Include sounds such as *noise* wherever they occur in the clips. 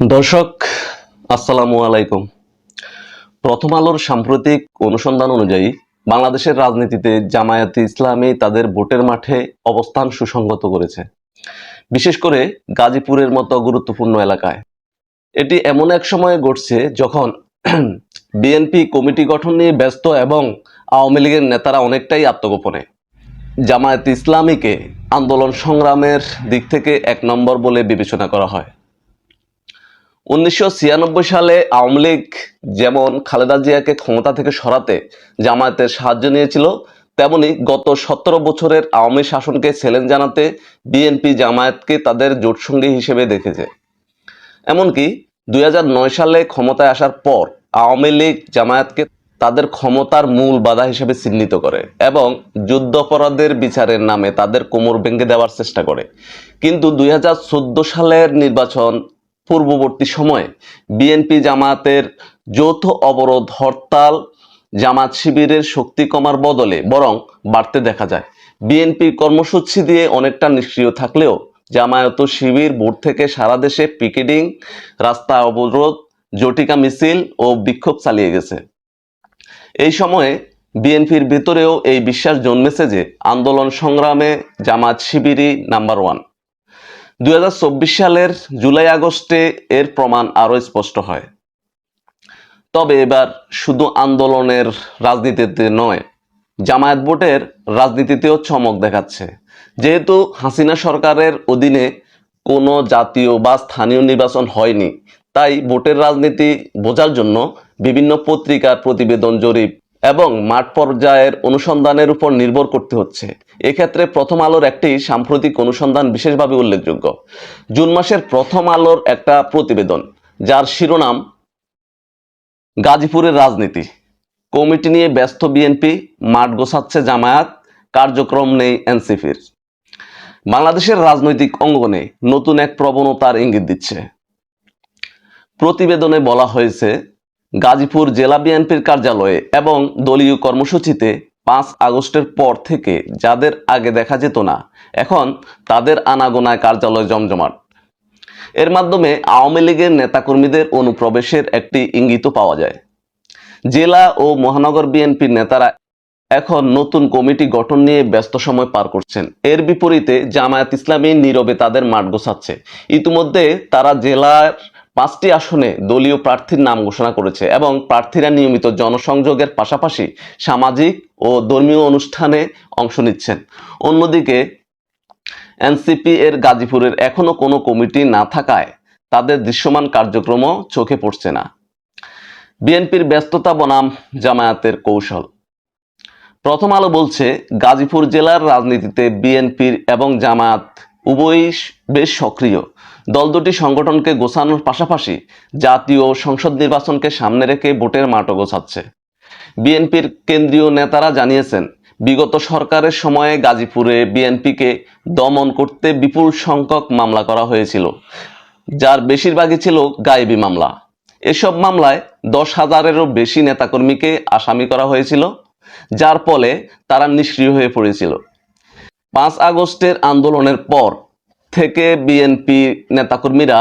দর্শক, আসসালামু আলাইকুম। প্রথম আলোর সাম্প্রতিক অনুসন্ধান অনুযায়ী বাংলাদেশের রাজনীতিতে জামায়াতে ইসলামী তাদের ভোটের মাঠে অবস্থান সুসংগত করেছে, বিশেষ করে গাজীপুরের মতো গুরুত্বপূর্ণ এলাকায়। এটি এমন এক সময়ে ঘটছে যখন *clears throat* বিএনপি কমিটি গঠন নিয়ে ব্যস্ত এবং আওয়ামী লীগের নেতারা অনেকটাই আত্মগোপনে। জামায়াত ইসলামীকে আন্দোলন সংগ্রামের দিক থেকে এক নম্বর বলে বিবেচনা করা হয়। উনিশশো ছিয়ানব্বই সালে আওয়ামী লীগ যেমন খালেদা জিয়াকে ক্ষমতা থেকে সরাতে জামায়াতের সাহায্য নিয়েছিল, তেমনি গত সতেরো বছরের আওয়ামী শাসনকে চ্যালেঞ্জ জানাতে বিএনপি জামায়াতকে তাদের জোটসঙ্গী হিসেবে দেখেছে। এমনকি দুই নয় সালে ক্ষমতায় আসার পর আওয়ামী লীগ জামায়াতকে তাদের ক্ষমতার মূল বাধা হিসেবে চিহ্নিত করে এবং যুদ্ধাপরাধের বিচারের নামে তাদের কোমর ভেঙে দেওয়ার চেষ্টা করে। কিন্তু দুই হাজার চোদ্দ সালের নির্বাচন পূর্ববর্তী সময়ে বিএনপি জামায়াতের যৌথ অবরোধ, হরতাল, জামাত শিবিরের শক্তি কমার বদলে বরং বাড়তে দেখা যায়। বিএনপি কর্মসূচি দিয়ে অনেকটা নিষ্ক্রিয় থাকলেও জামায়াত শিবির ভোট থেকে সারা দেশে পিকেটিং, রাস্তা অবরোধ, জটিকা মিছিল ও বিক্ষোভ চালিয়ে গেছে। এই সময়ে বিএনপির ভিতরেও এই বিশ্বাস জন্মেছে যে আন্দোলন সংগ্রামে জামাত শিবিরই নাম্বার ওয়ান। দু হাজার চব্বিশ সালের জুলাই আগস্টে এর প্রমাণ আরও স্পষ্ট হয়। তবে এবার শুধু আন্দোলনের রাজনীতিতে নয়, জামায়াত ভোটের রাজনীতিতেও চমক দেখাচ্ছে। যেহেতু হাসিনা সরকারের অধীনে কোনো জাতীয় বা স্থানীয় নির্বাচন হয়নি, তাই ভোটের রাজনীতি বোঝার জন্য বিভিন্ন পত্রিকার প্রতিবেদন জরিপ এবং মাঠ পর্যায়ের অনুসন্ধানের উপর নির্ভর করতে হচ্ছে। এক্ষেত্রে প্রথম আলোর একটি সাম্প্রতিক অনুসন্ধান বিশেষভাবে উল্লেখযোগ্য। জুন মাসের প্রথম আলোর একটা প্রতিবেদন, যার শিরোনাম, গাজীপুরের রাজনীতি। কমিটি নিয়ে ব্যস্ত বিএনপি, মাঠ গোছাচ্ছে জামায়াত, কার্যক্রম নেই এনসিপির। বাংলাদেশের রাজনৈতিক অঙ্গনে নতুন এক প্রবণতার ইঙ্গিত দিচ্ছে। প্রতিবেদনে বলা হয়েছে গাজীপুর জেলা বিএনপির কার্যালয়ে এবং দলীয় কর্মসূচিতে পাঁচ আগস্টের পর থেকে যাদের আগে দেখা যেত না, এখন তাদের আনাগোনায় কার্যালয় জমজমাট। এর মাধ্যমে আওয়ামী লীগের নেতাকর্মীদের অনুপ্রবেশের একটি ইঙ্গিত পাওয়া যায়। জেলা ও মহানগর বিএনপির নেতারা এখন নতুন কমিটি গঠন নিয়ে ব্যস্ত সময় পার করছেন। এর বিপরীতে জামায়াত ইসলামী নীরবে তাদের মাঠ গোছাচ্ছে। ইতিমধ্যে তারা জেলার পাঁচটি আসনে দলীয় প্রার্থীর নাম ঘোষণা করেছে এবং প্রার্থীরা নিয়মিত জনসংযোগের পাশাপাশি সামাজিক ও ধর্মীয় অনুষ্ঠানে অংশ নিচ্ছেন। অন্যদিকে, এনসিপি এর গাজীপুরের এখনও কোনো কমিটি না থাকায় তাদের দৃশ্যমান কার্যক্রমও চোখে পড়ছে না। বিএনপির ব্যস্ততা বনাম জামায়াতের কৌশল। প্রথম আলো বলছে, গাজীপুর জেলার রাজনীতিতে বিএনপির এবং জামায়াত উভয়ই বেশ সক্রিয়। দল দুটি সংগঠনকে গোছানোর পাশাপাশি জাতীয় সংসদ নির্বাচনকে সামনে রেখে ভোটের মাঠও গোছাচ্ছে। বিএনপির কেন্দ্রীয় নেতারা জানিয়েছেন, বিগত সরকারের সময়ে গাজীপুরে বিএনপিকে দমন করতে বিপুল সংখ্যক মামলা করা হয়েছিল, যার বেশিরভাগই ছিল গায়েবী মামলা। এসব মামলায় দশ হাজারেরও বেশি নেতাকর্মীকে আসামি করা হয়েছিল, যার ফলে তারা নিষ্ক্রিয় হয়ে পড়েছিল। পাঁচ আগস্টের আন্দোলনের পর থেকে বিএনপি নেতাকর্মীরা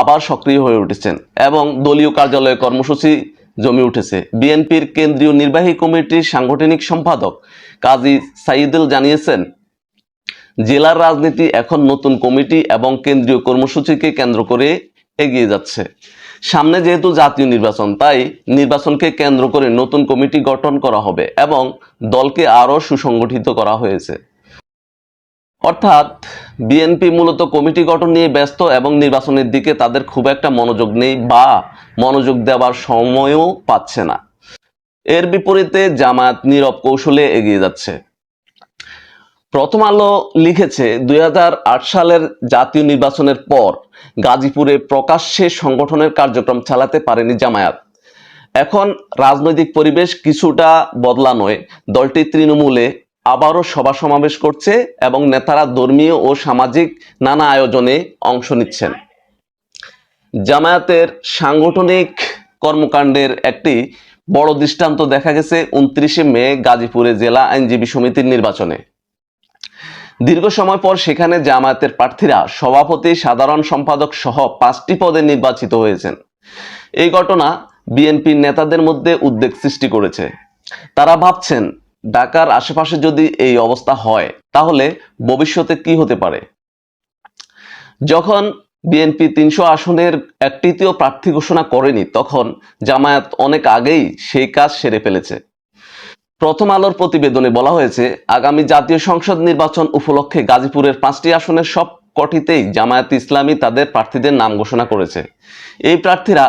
আবার সক্রিয় হয়ে উঠেছেন এবং দলীয় কার্যালয়ে কর্মসূচি জমে উঠেছে। বিএনপির কেন্দ্রীয় নির্বাহী কমিটির সাংগঠনিক সম্পাদক কাজী সাইদুল জানিয়েছেন, জেলার রাজনীতি এখন নতুন কমিটি এবং কেন্দ্রীয় কর্মসূচিকে কেন্দ্র করে এগিয়ে যাচ্ছে। সামনে যেহেতু জাতীয় নির্বাচন, তাই নির্বাচনকে কেন্দ্র করে নতুন কমিটি গঠন করা হবে এবং দলকে আরও সুসংগঠিত করা হয়েছে। অর্থাৎ বিএনপি মূলত কমিটি গঠন নিয়ে ব্যস্ত এবং নির্বাচনের দিকে তাদের খুব একটা মনোযোগ নেই বা মনোযোগ দেওয়ার সময়ও পাচ্ছে না। এর বিপরীতে জামায়াত নীরব কৌশলে এগিয়ে যাচ্ছে। প্রথম আলো লিখেছে, দুই হাজার আট সালের জাতীয় নির্বাচনের পর গাজীপুরে প্রকাশ্যে সংগঠনের কার্যক্রম চালাতে পারেনি জামায়াত। এখন রাজনৈতিক পরিবেশ কিছুটা বদলানোয় দলটি তৃণমূলে আবারও সভা সমাবেশ করছে এবং নেতারা ধর্মীয় ও সামাজিক নানা আয়োজনে অংশ নিচ্ছেন। জামায়াতের সাংগঠনিক কর্মকাণ্ডের একটি বড় দৃষ্টান্ত দেখা গেছে উনত্রিশে মে গাজীপুরে জেলা আইনজীবী সমিতির নির্বাচনে। দীর্ঘ সময় পর সেখানে জামায়াতের প্রার্থীরা সভাপতি, সাধারণ সম্পাদক সহ পাঁচটি পদে নির্বাচিত হয়েছেন। এই ঘটনা বিএনপির নেতাদের মধ্যে উদ্বেগ সৃষ্টি করেছে। তারা ভাবছেন ঢাকার আশেপাশে যদি এই অবস্থা হয়, তাহলে ভবিষ্যতে কি হতে পারে? যখন বিএনপি তিনশো আসনের এক তৃতীয় প্রার্থী ঘোষণা করেনি, তখন জামায়াত অনেক আগেই সেই কাজ সেরে ফেলেছে। প্রথম আলোর প্রতিবেদনে বলা হয়েছে, আগামী জাতীয় সংসদ নির্বাচন উপলক্ষে গাজীপুরের পাঁচটি আসনের সব কটিতেই জামায়াত ইসলামী তাদের প্রার্থীদের নাম ঘোষণা করেছে। এই প্রার্থীরা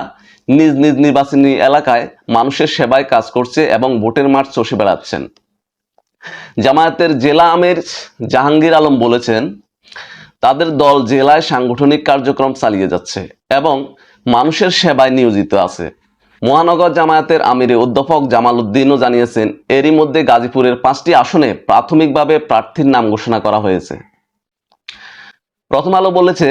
নিজ নিজ নির্বাচনী এলাকায় মানুষের সেবায় কাজ করছে এবং ভোটের মাঠ চষে বেড়াচ্ছেন। জামায়াতের জেলা আমির জাহাঙ্গীর আলম বলেছেন, তাদের দল জেলায় সাংগঠনিক কার্যক্রম চালিয়ে যাচ্ছে এবং মানুষের সেবায় নিয়োজিত আছে। মহানগর জামায়াতের আমিরে অধ্যাপক জামাল উদ্দিনও জানিয়েছেন, এরই মধ্যে গাজীপুরের পাঁচটি আসনে প্রাথমিকভাবে প্রার্থীর নাম ঘোষণা করা হয়েছে। প্রথম আলো বলেছে,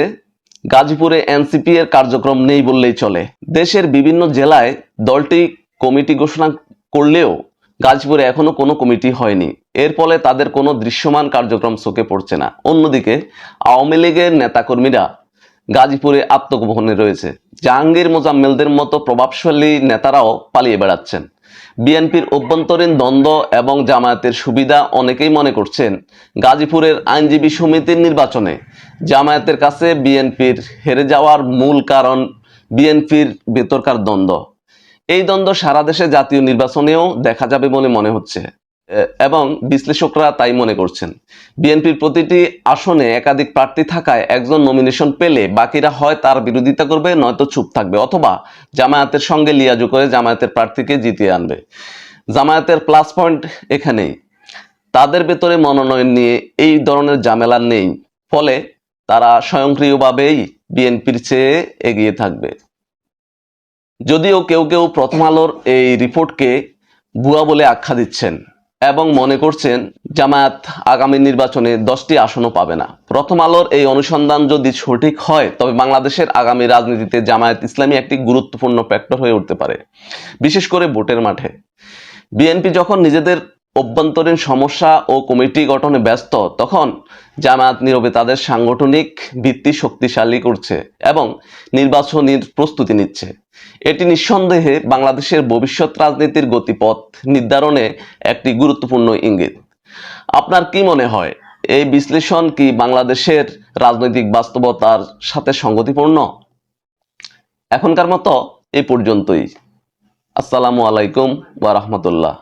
গাজীপুরে এনসিপি এর কার্যক্রম নেই বললেই চলে। দেশের বিভিন্ন জেলায় দলটি কমিটি ঘোষণা করলেও গাজীপুরে এখনও কোনো কমিটি হয়নি। এর ফলে তাদের কোনো দৃশ্যমান কার্যক্রম চোখে পড়ছে না। অন্যদিকে, আওয়ামী লীগের নেতাকর্মীরা গাজীপুরে আত্মগোপনে রয়েছে। জাহাঙ্গীর মোজাম্মেলদের মতো প্রভাবশালী নেতারাও পালিয়ে বেড়াচ্ছেন। বিএনপির অভ্যন্তরীণ দ্বন্দ্ব এবং জামায়াতের সুবিধা অনেকেই মনে করছেন গাজীপুরের আইনজীবী সমিতির নির্বাচনে। জামায়াতের কাছে বিএনপির হেরে যাওয়ার মূল কারণ বিএনপির বেতরকার দ্বন্দ্ব। এই দ্বন্দ্ব সারা দেশে জাতীয় নির্বাচনেও দেখা যাবে বলে মনে হচ্ছে। এবং বিশ্লেষকরা তাই মনে করছেন। বিএনপির প্রতিটি আসনে একাধিক প্রার্থী থাকায় একজন নমিনেশন পেলে বাকিরা হয় তার বিরোধিতা করবে, নয়তো চুপ থাকবে, অথবা জামায়াতের সঙ্গে লিয়াজু করে জামায়াতের প্রার্থীকে জিতিয়ে আনবে। জামায়াতের প্লাস পয়েন্ট এখানেই। তাদের ভেতরে মনোনয়ন নিয়ে এই ধরনের ঝামেলা নেই, ফলে তারা স্বয়ংক্রিয়ভাবেই বিএনপির চেয়ে এগিয়ে থাকবে। যদিও কেউ কেউ প্রথম আলোর এই রিপোর্টকে ভুয়া বলে আখ্যা দিচ্ছেন এবং মনে করছেন জামায়াত আগামী নির্বাচনে দশটি আসনও পাবে না। প্রথম আলোর এই অনুসন্ধান যদি সঠিক হয়, তবে বাংলাদেশের আগামী রাজনীতিতে জামায়াত ইসলামী একটি গুরুত্বপূর্ণ ফ্যাক্টর হয়ে উঠতে পারে, বিশেষ করে ভোটের মাঠে। বিএনপি যখন নিজেদের অভ্যন্তরীণ সমস্যা ও কমিটি গঠনে ব্যস্ত, তখন জামায়াত নীরবে তাদের সাংগঠনিক ভিত্তি শক্তিশালী করছে এবং নির্বাচনীর প্রস্তুতি নিচ্ছে। এটি নিঃসন্দেহে বাংলাদেশের ভবিষ্যৎ রাজনীতির গতিপথ নির্ধারণে একটি গুরুত্বপূর্ণ ইঙ্গিত। আপনার কি মনে হয়, এই বিশ্লেষণ কি বাংলাদেশের রাজনৈতিক বাস্তবতার সাথে সঙ্গতিপূর্ণ? এখনকার মতো এ পর্যন্তই। আসসালামু আলাইকুম ওয়া রাহমাতুল্লাহ।